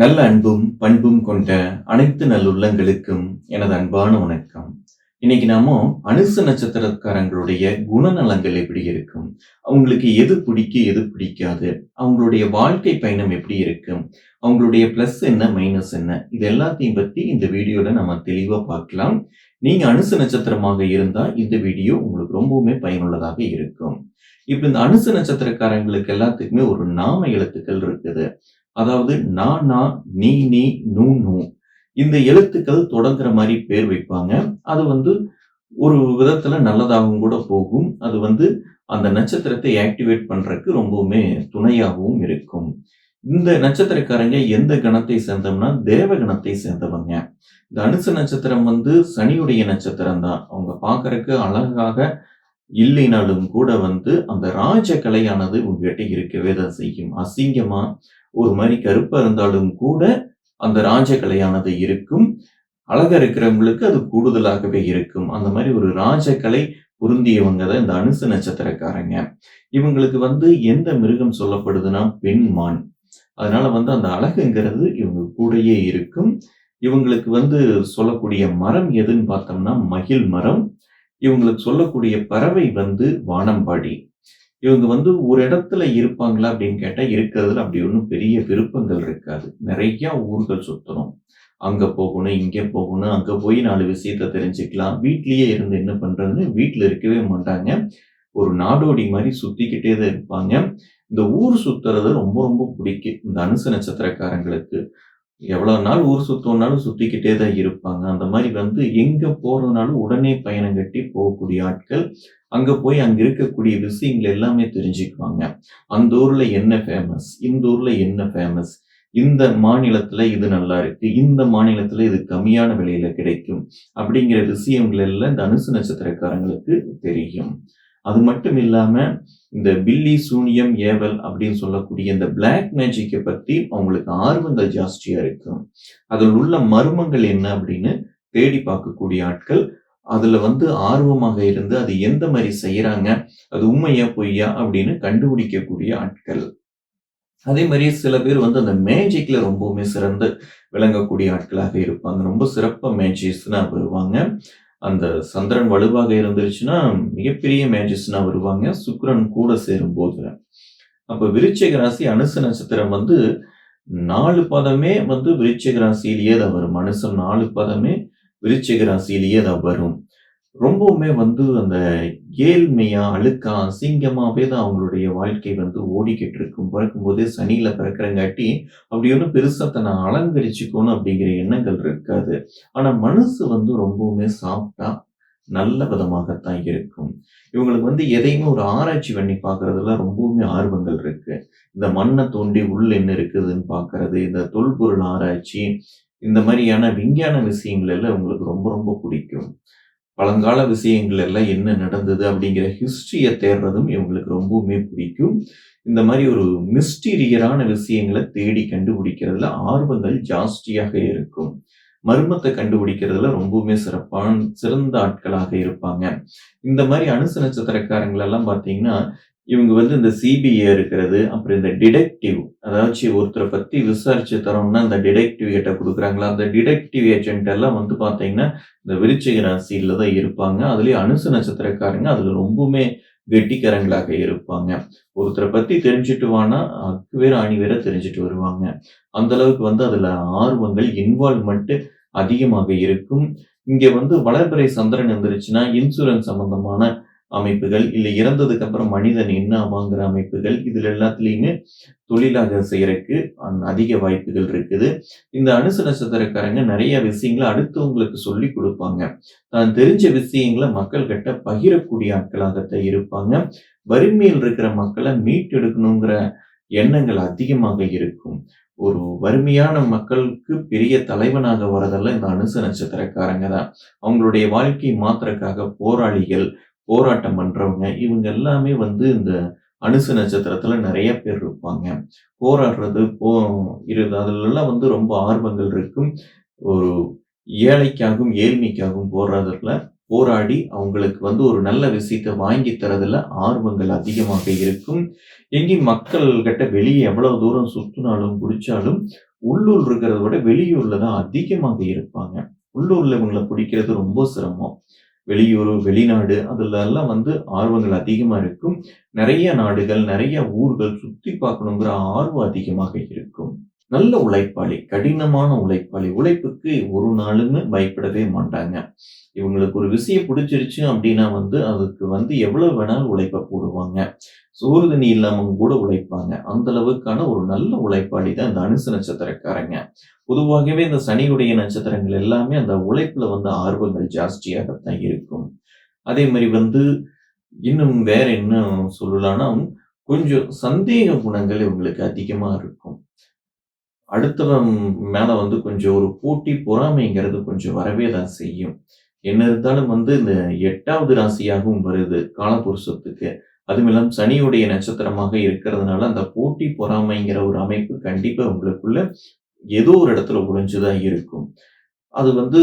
நல்ல அன்பும் பண்பும் கொண்ட அனைத்து நல்லுள்ளங்களுக்கும் எனது அன்பான வணக்கம். இன்னைக்கு நாம அனுச நட்சத்திரக்காரங்களுடைய குணநலங்கள் எப்படி இருக்கும்? அவங்களுக்கு எது பிடிக்கும் எது பிடிக்காது? அவங்களுடைய வாழ்க்கை பயணம் எப்படி இருக்கும் அவங்களுடைய பிளஸ் என்ன மைனஸ் என்ன? இது எல்லாத்தையும் பத்தி இந்த வீடியோல நம்ம தெளிவா பார்க்கலாம். நீங்க அனுச நட்சத்திரமாக இருந்தா இந்த வீடியோ உங்களுக்கு ரொம்பவுமே பயனுள்ளதாக இருக்கும். இப்ப இந்த அனுச நட்சத்திரக்காரங்களுக்கு எல்லாத்துக்குமே ஒரு நாம எழுத்துக்கள் இருக்குது. அதாவது நா நா நீ நீ நூ நூ. இந்த எழுத்துக்கள் தொடங்குற மாதிரி பேர் வைப்பாங்க. அது வந்து ஒரு விதத்துல நல்லதாகவும் கூட போகும். அது வந்து அந்த நட்சத்திரத்தை ஆக்டிவேட் பண்றதுக்கு ரொம்பவுமே துணையாகவும் இருக்கும். இந்த நட்சத்திரக்காரங்க எந்த கணத்தை சேர்ந்தோம்னா தேவ கணத்தை சேர்ந்தவங்க. இந்த அனுச நட்சத்திரம் வந்து சனியுடைய நட்சத்திரம் தான். அவங்க பார்க்கறதுக்கு அழகாக இல்லைனாலும் கூட வந்து அந்த ராஜ கலையானது உங்ககிட்ட இருக்கவே தான் செய்யும். அசிங்கமா ஒரு மாதிரி கருப்பா இருந்தாலும் கூட அந்த ராஜகலையானது இருக்கும். அழகா இருக்கிறவங்களுக்கு அது கூடுதலாகவே இருக்கும். அந்த மாதிரி ஒரு ராஜகலை பொருந்தியவங்க தான் இந்த அனுசு நட்சத்திரக்காரங்க. இவங்களுக்கு வந்து எந்த மிருகம் சொல்லப்படுதுன்னா பெண் மான் அதனால வந்து அந்த அழகுங்கிறது இவங்க கூடயே இருக்கும். இவங்களுக்கு வந்து சொல்லக்கூடிய மரம் எதுன்னு பார்த்தோம்னா மகிழ் மரம். இவங்களுக்கு சொல்லக்கூடிய பறவை வந்து வானம்பாடி. இவங்க வந்து ஒரு இடத்துல இருப்பாங்களா அப்படின்னு கேட்டால் இருக்கிறதுல அப்படி ஒன்றும் பெரிய விருப்பங்கள் இருக்காது. நிறையா ஊர்கள் சுற்றணும் அங்கே போகணும் இங்கே போகணும் அங்கே போய் நாலு விஷயத்த தெரிஞ்சுக்கலாம். வீட்லேயே இருந்து என்ன பண்றதுன்னு வீட்டில் இருக்கவே மாட்டாங்க. ஒரு நாடோடி மாதிரி சுற்றிக்கிட்டே தான் இருப்பாங்க. இந்த ஊர் சுத்துறது ரொம்ப ரொம்ப பிடிக்கும். இந்த அனுச நட்சத்திரக்காரங்களுக்கு எவ்வளவு நாள் ஊர் சுத்தோம்னாலும் சுத்திக்கிட்டே தான் இருப்பாங்க. அந்த மாதிரி வந்து எங்க போறதுனாலும் உடனே பயணம் கட்டி போகக்கூடிய ஆட்கள் அங்க போய் அங்க இருக்கக்கூடிய விஷயங்கள் எல்லாமே தெரிஞ்சுக்குவாங்க. அந்த ஊர்ல என்ன ஃபேமஸ் இந்த ஊர்ல என்ன ஃபேமஸ் இந்த மாநிலத்துல இது நல்லா இருக்கு. இந்த மாநிலத்துல இது கம்மியான விலையில கிடைக்கும். அப்படிங்கிற விஷயங்கள் எல்லாம் இந்த அனுசு நட்சத்திரக்காரங்களுக்கு தெரியும். அது மட்டும் இல்லாம இந்த பில்லி சூனியம் ஏவல் அப்படின்னு சொல்லக்கூடிய இந்த பிளாக் மேஜிக்கை பத்தி அவங்களுக்கு ஆர்வங்கள் ஜாஸ்தியா இருக்கும். அதில் உள்ள மர்மங்கள் என்ன அப்படின்னு தேடி பார்க்கக்கூடிய ஆட்கள் அதுல வந்து ஆர்வமாக இருந்து அது எந்த மாதிரி செய்யறாங்க அது உண்மையா பொய்யா அப்படின்னு கண்டுபிடிக்கக்கூடிய ஆட்கள். அதே மாதிரி சில பேர் வந்து அந்த மேஜிக்ல ரொம்பவுமே சிறந்து விளங்கக்கூடிய ஆட்களாக இருப்பாங்க. ரொம்ப சிறப்பாக மேஜிஸ்னா வருவாங்க. அந்த சந்திரன் வலுவாக இருந்துருச்சுன்னா மிகப்பெரிய மேஜஸ்னா வருவாங்க. சுக்கரன் கூட சேரும் போது அப்ப விருச்சிக ராசி அனுச நட்சத்திரம் வந்து நாலு பதமே வந்து விருச்சிக ராசியிலேயே தான் வரும். மனுஷன் நாலு பதமே விருச்சிக ராசியிலேயே தான் வரும். ரொம்பவுமே வந்து அந்த ஏழ்மையா அழுக்கா அசிங்கமாவே தான் அவங்களுடைய வாழ்க்கை வந்து ஓடிக்கிட்டு இருக்கும். பிறக்கும்போதே சனியில பிறக்கிறங்காட்டி அப்படி ஒன்றும் பெருசா தன்னை அலங்கரிச்சுக்கணும் அப்படிங்கிற எண்ணங்கள் இருக்காது. ஆனா மனசு வந்து ரொம்பவுமே சாஃப்டா நல்ல விதமாகத்தான் இருக்கும். இவங்களுக்கு வந்து எதையுமே ஒரு ஆராய்ச்சி பண்ணி பார்க்கறதுல ரொம்பவுமே ஆர்வங்கள் இருக்கு. இந்த மண்ணை தோண்டி உள்ள என்ன இருக்குதுன்னு பார்க்கறது இந்த தொல்பொருள் ஆராய்ச்சி இந்த மாதிரியான விஞ்ஞான விஷயங்கள் எல்லாம் இவங்களுக்கு ரொம்ப ரொம்ப பிடிக்கும். பழங்கால விஷயங்கள் எல்லாம் என்ன நடந்தது அப்படிங்கிற ஹிஸ்ட்ரியை தேடுறதும் இவங்களுக்கு ரொம்பவுமே பிடிக்கும். இந்த மாதிரி ஒரு மிஸ்டீரியரான விஷயங்களை தேடி கண்டுபிடிக்கிறதுல ஆர்வங்கள் ஜாஸ்தியாக இருக்கும். மர்மத்தை கண்டுபிடிக்கிறதுல ரொம்பவுமே சிறப்பான சிறந்த ஆட்களாக இருப்பாங்க. இந்த மாதிரி அனுசு நட்சத்திரக்காரங்களெல்லாம் பார்த்தீங்கன்னா இவங்க வந்து இந்த சிபிஐ இருக்கிறது அப்புறம் இந்த டிடெக்டிவ் அதாச்சும் ஒருத்தரை பத்தி விசாரிச்சு தரோம்னா இந்த டிடெக்டிவ் கிட்ட கொடுக்குறாங்களா? அந்த டிடெக்டிவ் ஏஜென்ட் எல்லாம் வந்து பாத்தீங்கன்னா இந்த விருச்சிக ராசியில தான் இருப்பாங்க. அதுலயும் அனுசு நட்சத்திரக்காரங்க அதுல ரொம்பவுமே கெட்டிக்காரங்களாக இருப்பாங்க. ஒருத்தரை பத்தி தெரிஞ்சுட்டு வானா அக்கு வேற அணி வேற தெரிஞ்சுட்டு வருவாங்க. அந்த அளவுக்கு வந்து அதுல ஆர்வங்கள் இன்வால்வ்மெண்ட் அதிகமாக இருக்கும். இங்க வந்து வளர்பிறை சந்திரன் இருந்துருச்சுன்னா இன்சூரன்ஸ் சம்பந்தமான அமைப்புகள் இல்லை இறந்ததுக்கு அப்புறம் மனிதன் என்ன ஆவாங்கிற அமைப்புகள் இதில் எல்லாத்துலேயுமே தொழிலாக செய்யறதுக்கு அதிக வாய்ப்புகள் இருக்குது. இந்த அனுச நட்சத்திரக்காரங்க நிறைய விஷயங்களை அடுத்தவங்களுக்கு சொல்லி கொடுப்பாங்க. தான் தெரிஞ்ச விஷயங்களை மக்கள்கிட்ட பகிரக்கூடிய ஆட்களாகத்தான் இருப்பாங்க. வறுமையில் இருக்கிற மக்களை மீட்டெடுக்கணுங்கிற எண்ணங்கள் அதிகமாக இருக்கும். ஒரு வறுமையான மக்களுக்கு பெரிய தலைவனாக வரதெல்லாம் இந்த அனுச நட்சத்திரக்காரங்க தான். அவங்களுடைய வாழ்க்கை மாத்திரக்காக போராளிகள் போராட்டம் பண்றவங்க இவங்க எல்லாமே வந்து இந்த அனுசு நட்சத்திரத்துல நிறைய பேர் இருப்பாங்க போராடுறது போ இரு அதுலலாம் வந்து ரொம்ப ஆர்வங்கள் இருக்கும் ஒரு ஏழைக்காகவும் ஏழ்மைக்காகவும் போராடுறதுல போராடி அவங்களுக்கு வந்து ஒரு நல்ல விஷயத்தை வாங்கி தரதுல ஆர்வங்கள் அதிகமாக இருக்கும் எங்கேயும் மக்கள் கிட்ட வெளியே எவ்வளவு தூரம் சுத்தினாலும் பிடிச்சாலும் உள்ளூர் இருக்கிறத விட வெளியூர்ல தான் அதிகமாக இருப்பாங்க. உள்ளூர்ல இவங்களை பிடிக்கிறது ரொம்ப சிரமம். வெளியூர் வெளிநாடு அதுலலாம் வந்து ஆர்வங்கள் அதிகமாக இருக்கும். நிறைய நாடுகள், நிறைய ஊர்கள் சுற்றி பார்க்கணுங்கிற ஆர்வம் அதிகமாக இருக்கும். நல்ல உழைப்பாளி, கடினமான உழைப்பாளி. உழைப்புக்கு ஒரு நாளுமே பயப்படவே மாட்டாங்க. இவங்களுக்கு ஒரு விஷயம் பிடிச்சிருச்சு அப்படின்னா வந்து, அதுக்கு வந்து எவ்வளவு வேணாலும் உழைப்ப போடுவாங்க. சோறு தண்ணி இல்லாம கூட உழைப்பாங்க. அந்த அளவுக்கான ஒரு நல்ல உழைப்பாளி தான் இந்த அனுச நட்சத்திரக்காரங்க. பொதுவாகவே இந்த சனியுடைய நட்சத்திரங்கள் எல்லாமே அந்த உழைப்புல வந்து ஆர்வங்கள் ஜாஸ்தியாகத்தான் இருக்கும். அதே மாதிரி வந்து இன்னும் வேற என்ன சொல்லலாம்னா கொஞ்சம் சந்தேக குணங்கள் இவங்களுக்கு அதிகமா இருக்கும். அடுத்தவன் மேலே வந்து கொஞ்சம் ஒரு போட்டி, பொறாமைங்கிறது கொஞ்சம் வரவே தான் செய்யும். என்ன இருந்தாலும் வந்து இந்த எட்டாவது ராசியாகவும் வருது காலபுருஷத்துக்கு. அதுவும் இல்லாமல் சனியுடைய நட்சத்திரமாக இருக்கிறதுனால, அந்த போட்டி, பொறாமைங்கிற ஒரு அமைப்பு கண்டிப்பாக உங்களுக்குள்ள ஏதோ ஒரு இடத்துல ஒழிஞ்சுதான் இருக்கும். அது வந்து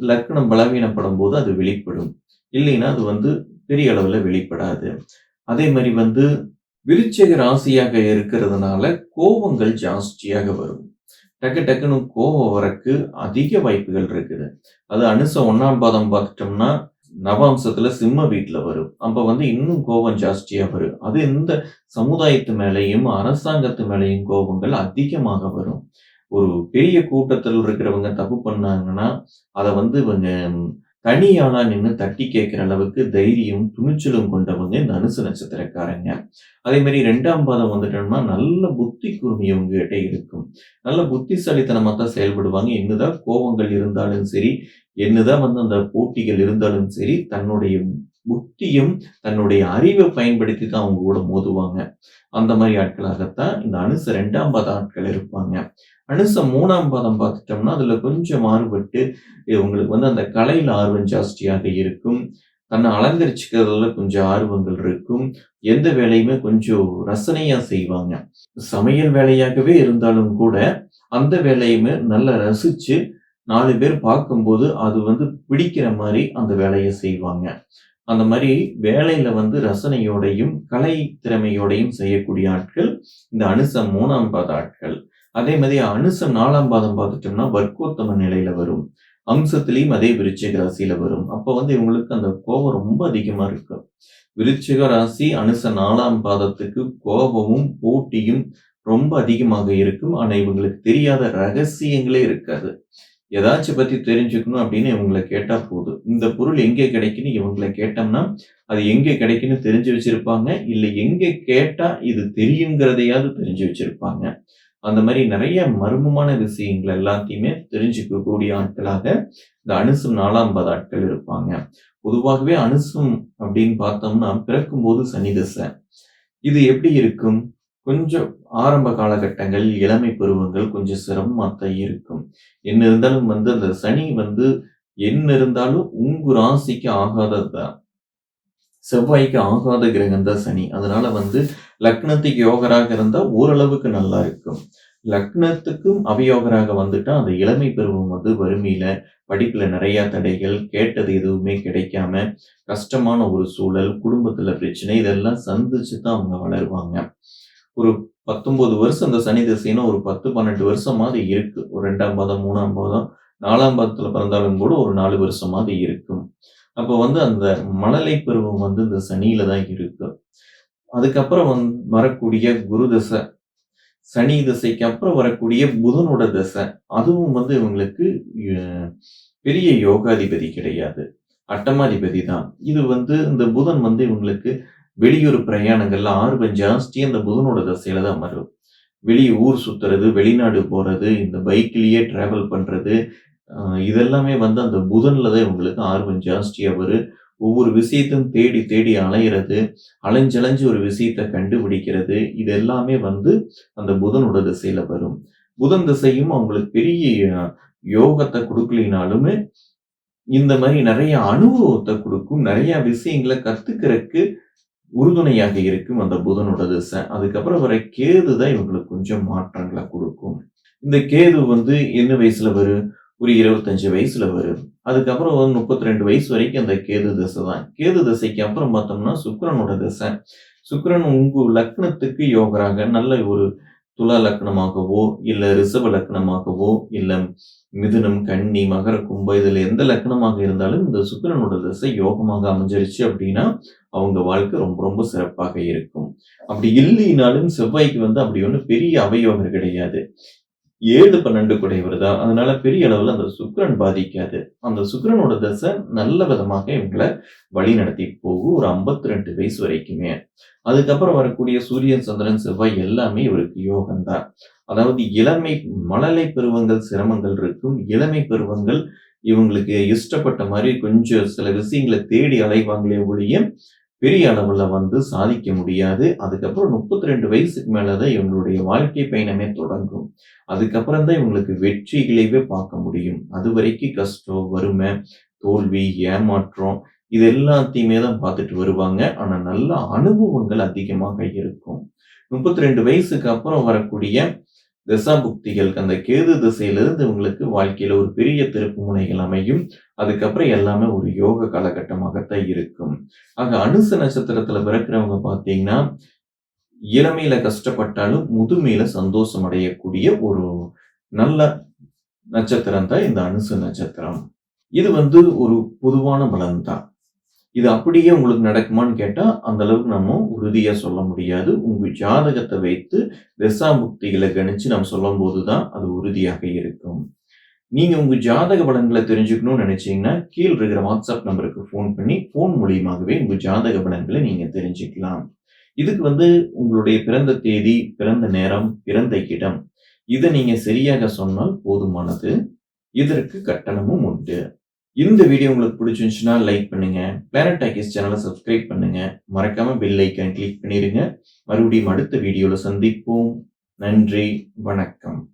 லக்னம் பலவீனப்படும்போது அது வெளிப்படும். இல்லைன்னா, அது வந்து பெரிய அளவில் வெளிப்படாது. அதே மாதிரி வந்து விருச்சிக ராசியாக இருக்கிறதுனால, கோபங்கள் ஜாஸ்தியாக வரும். டக்கு டக்குன்னு கோபம் வரக்கு அதிக வாய்ப்புகள் இருக்குது. அது அனுச ஒன்னாம் பாதம் பார்த்துட்டோம்னா, நவாம்சத்துல சிம்ம வீட்டில் வரும். அப்ப வந்து இன்னும் கோபம் ஜாஸ்தியாக வரும். அது இந்த சமுதாயத்து மேலேயும் அரசாங்கத்து மேலையும் கோபங்கள் அதிகமாக வரும். ஒரு பெரிய கூட்டத்தில் இருக்கிறவங்க தப்பு பண்ணாங்கன்னா, அதை வந்து இவங்க தனி நின்று தட்டி கேட்குற அளவுக்கு தைரியம், துணிச்சலும் கொண்டவங்க இந்த அனுசு நட்சத்திரக்காரங்க. அதே மாதிரி ரெண்டாம் பாதம் வந்துட்டோம்னா, நல்ல புத்தி குருமி உங்ககிட்ட இருக்கும். நல்ல புத்திசாலித்தனமாக தான் செயல்படுவாங்க. என்னதான் கோபங்கள் இருந்தாலும் சரி, என்னதான் வந்து அந்த போட்டிகள் இருந்தாலும் சரி, தன்னுடைய புத்தியும், தன்னுடைய அறிவை பயன்படுத்தி தான் அவங்க கூட மோதுவாங்க. அந்த மாதிரி ஆட்களாகத்தான் இந்த அனுச ரெண்டாம் பாத ஆட்கள் இருப்பாங்க. அனுச மூணாம் பாதம் பார்த்துட்டோம்னா, அதுல கொஞ்சம் மாறுபட்டு இவங்களுக்கு வந்து அந்த கலையில் ஆர்வம் ஜாஸ்தியாக இருக்கும். தன்னை அலங்கரிச்சுக்கிறதுல கொஞ்சம் ஆர்வங்கள் இருக்கும். எந்த வேலையுமே கொஞ்சம் ரசனையா செய்வாங்க. சமையல் வேலையாகவே இருந்தாலும் கூட, அந்த வேலையுமே நல்லா ரசிச்சு நாலு பேர் பார்க்கும்போது, அது வந்து பிடிக்கிற மாதிரி அந்த வேலையை செய்வாங்க. அந்த மாதிரி வேலையில வந்து ரசனையோடையும், கலை திறமையோடையும் செய்யக்கூடிய ஆட்கள் இந்த அனுச மூணாம் பாத ஆட்கள். அதே மாதிரி அனுச நாலாம் பாதம் பார்த்துட்டோம்னா, வர்க்கோத்தம நிலையில வரும். அம்சத்திலையும் அதே விருச்சிக ராசியில வரும். அப்ப வந்து இவங்களுக்கு அந்த கோபம் ரொம்ப அதிகமா இருக்கும். விருச்சிக ராசி அனுச நாலாம் பாதத்துக்கு கோபமும், போட்டியும் ரொம்ப அதிகமாக இருக்கும். ஆனா, இவங்களுக்கு தெரியாத ரகசியங்களே இருக்காது. ஏதாச்சும் பத்தி தெரிஞ்சுக்கணும் அப்படின்னு இவங்களை கேட்டா போதும். இந்த பொருள் எங்கே கிடைக்குன்னு இவங்களை கேட்டோம்னா, அது எங்கே கிடைக்குன்னு தெரிஞ்சு வச்சிருப்பாங்க. இல்லை எங்கே கேட்டா இது தெரியுங்கிறதையாவது தெரிஞ்சு வச்சிருப்பாங்க. அந்த மாதிரி நிறைய மர்மமான விஷயங்கள் எல்லாத்தையுமே தெரிஞ்சுக்கக்கூடிய ஆட்களாக இந்த அனுசும் நாலாம் பத ஆட்கள் இருப்பாங்க. பொதுவாகவே அனுசும் அப்படின்னு பார்த்தோம்னா, பிறக்கும்போது சனி தசை. இது எப்படி இருக்கும்? கொஞ்சம் ஆரம்ப காலகட்டங்கள், இளமை பருவங்கள் கொஞ்சம் சிரமமாக இருக்கும். என்ன இருந்தாலும் வந்து அந்த சனி வந்து என்ன இருந்தாலும் உங்க ராசிக்கு ஆகாதது தான். செவ்வாய்க்கு ஆகாத கிரகம் தான் சனி. அதனால வந்து லக்னத்துக்கு யோகராக இருந்தா ஓரளவுக்கு நல்லா இருக்கும். லக்னத்துக்கும் அவயோகராக வந்துட்டா, அந்த இளமை பருவம் வந்து வறுமையில, படிப்புல நிறைய தடைகள், கேட்டது எதுவுமே கிடைக்காம, கஷ்டமான ஒரு சூழல், குடும்பத்துல பிரச்சனை இதெல்லாம் சந்திச்சு தான் அவங்க வளருவாங்க. ஒரு 19 வருஷம் இந்த சனி திசைன்னா ஒரு 10, 12 வருஷமாவது இருக்கு. ஒரு ரெண்டாம் பாதம், மூணாம் பாதம், நாலாம் பாதத்துல பிறந்தாலும் கூட ஒரு நாலு வருஷமாவது இருக்கும். அப்ப வந்து அந்த மழலை பருவம் வந்து இந்த சனியில தான் இருக்கு. அதுக்கப்புறம் வந் வரக்கூடிய குரு தசை, சனி திசைக்கு அப்புறம் வரக்கூடிய புதனோட தசை, அதுவும் வந்து இவங்களுக்கு பெரிய யோகாதிபதி கிடையாது. அட்டமாதிபதி தான். இது வந்து இந்த புதன் வந்து இவங்களுக்கு வெளியூர் பிரயாணங்கள்ல ஆர்வம் ஜாஸ்தி அந்த புதனோட தசையில தான் வரும். வெளியே ஊர் சுத்துறது, வெளிநாடு போறது, இந்த பைக்லயே டிராவல் பண்றது, இதெல்லாமே வந்து அந்த புதன்ல தான் இவங்களுக்கு ஆர்வம் ஜாஸ்தியா வரும். ஒவ்வொரு விஷயத்தையும் தேடி தேடி அலையிறது, அலைஞ்சலைஞ்சு ஒரு விஷயத்த கண்டுபிடிக்கிறது, இது எல்லாமே வந்து அந்த புதனோட திசையில வரும். புதன் திசையும் அவங்களுக்கு பெரிய யோகத்தை கொடுக்கலினாலுமே இந்த மாதிரி நிறைய அனுபவத்தை கொடுக்கும் நிறைய விஷயங்கள கத்துக்கிறதுக்கு உறுதுணையாக இருக்கும் அந்த புதனோட திசை. அதுக்கப்புறம் வர கேது தான் இவங்களுக்கு கொஞ்சம் மாற்றங்களை கொடுக்கும் இந்த கேது வந்து என்ன வயசுல வரும்? ஒரு 25 வயசுல வரும். அதுக்கப்புறம் ஒரு 32 வயசு வரைக்கும் அந்த கேது திசை தான். கேது திசைக்கு அப்புறம் பார்த்தோம்னா சுக்கரனோட திசை. சுக்கரன் உங்க லக்னத்துக்கு யோகராக நல்ல ஒரு துலா லக்னமாகவோ, இல்ல ரிஷப லக்னமாகவோ, இல்ல மிதுனம், கன்னி, மகர, கும்ப இதுல எந்த லக்னமாக இருந்தாலும் இந்த சுக்கிரனோட திசை யோகமாக அமைஞ்சிருச்சு அப்படின்னா, அவங்க வாழ்க்கை ரொம்ப ரொம்ப சிறப்பாக இருக்கும். அப்படி இல்லைனாலும் செவ்வாய்க்கு வந்து அப்படி ஒண்ணும் பெரிய அவயோகம் கிடையாது. 7, 12 குடையவர் தான். அதனால பெரிய அளவுல அந்த சுக்கிரன் பாதிக்காது. அந்த சுக்கிரனோட தசை நல்ல விதமாக இவங்கள நடத்தி போகும். ஒரு 52 வயசு வரைக்குமே. அதுக்கப்புறம் வரக்கூடிய சூரியன், சந்திரன், செவ்வாய் எல்லாமே இவருக்கு யோகம் தான். அதாவது இளமை மழலை பருவங்கள் சிரமங்கள் இருக்கும். இளமை பருவங்கள் இவங்களுக்கு இஷ்டப்பட்ட மாதிரி கொஞ்சம் சில விஷயங்களை தேடி அலைவாங்களே ஒழிய, பெரிய அளவில் வந்து சாதிக்க முடியாது. அதுக்கப்புறம் 32 வயசுக்கு மேலே தான் இவங்களுடைய வாழ்க்கை பயணமே தொடங்கும். அதுக்கப்புறம் தான் இவங்களுக்கு வெற்றிகளையவே பார்க்க முடியும். அது வரைக்கும் கஷ்டம், வறுமை, தோல்வி, ஏமாற்றம் இது எல்லாத்தையுமே தான் பார்த்துட்டு வருவாங்க. ஆனால் நல்ல அனுபவங்கள் அதிகமாக இருக்கும். 32 வயசுக்கு அப்புறம் வரக்கூடிய தசாபுக்திகள் அந்த கேது திசையிலிருந்து இவங்களுக்கு வாழ்க்கையில ஒரு பெரிய திருப்பு முனைகள் அமையும். அதுக்கப்புறம் எல்லாமே ஒரு யோக காலகட்டமாகத்தான் இருக்கும். ஆக அனுச நட்சத்திரத்துல பிறக்கிறவங்க பார்த்தீங்கன்னா, இளமையில கஷ்டப்பட்டாலும் முதுமையில சந்தோஷம் அடையக்கூடிய ஒரு நல்ல நட்சத்திரம் தான் இந்த அனுசு நட்சத்திரம். இது வந்து ஒரு பொதுவான பலன் தான். இது அப்படியே உங்களுக்கு நடக்குமான்னு கேட்டால் அந்த அளவுக்கு நம்ம உறுதியாக சொல்ல முடியாது. உங்கள் ஜாதகத்தை வைத்து தசாபுக்திகள கணிச்சு நம்ம சொல்லும் போது தான் அது உறுதியாக இருக்கும். நீங்கள் உங்கள் ஜாதக பலன்களை தெரிஞ்சுக்கணும்னு நினச்சிங்கன்னா கீழே இருக்கிற வாட்ஸ்அப் நம்பருக்கு ஃபோன் பண்ணி, ஃபோன் மூலியமாகவே உங்கள் ஜாதக பலன்களை நீங்கள் தெரிஞ்சுக்கலாம். இதுக்கு வந்து உங்களுடைய பிறந்த தேதி, பிறந்த நேரம், பிறந்த இடம் இதை நீங்கள் சரியாக சொன்னால் போதுமானது. இதற்கு கட்டணமும் உண்டு. இந்த வீடியோ உங்களுக்கு பிடிச்சிருந்துச்சுன்னா லைக் பண்ணுங்க. பிளானட் டாக்கிஸ் சேனலை சப்ஸ்கிரைப் பண்ணுங்க. மறக்காம பெல் ஐகான் கிளிக் பண்ணிருங்க. மறுபடியும் அடுத்த வீடியோல சந்திப்போம். நன்றி, வணக்கம்.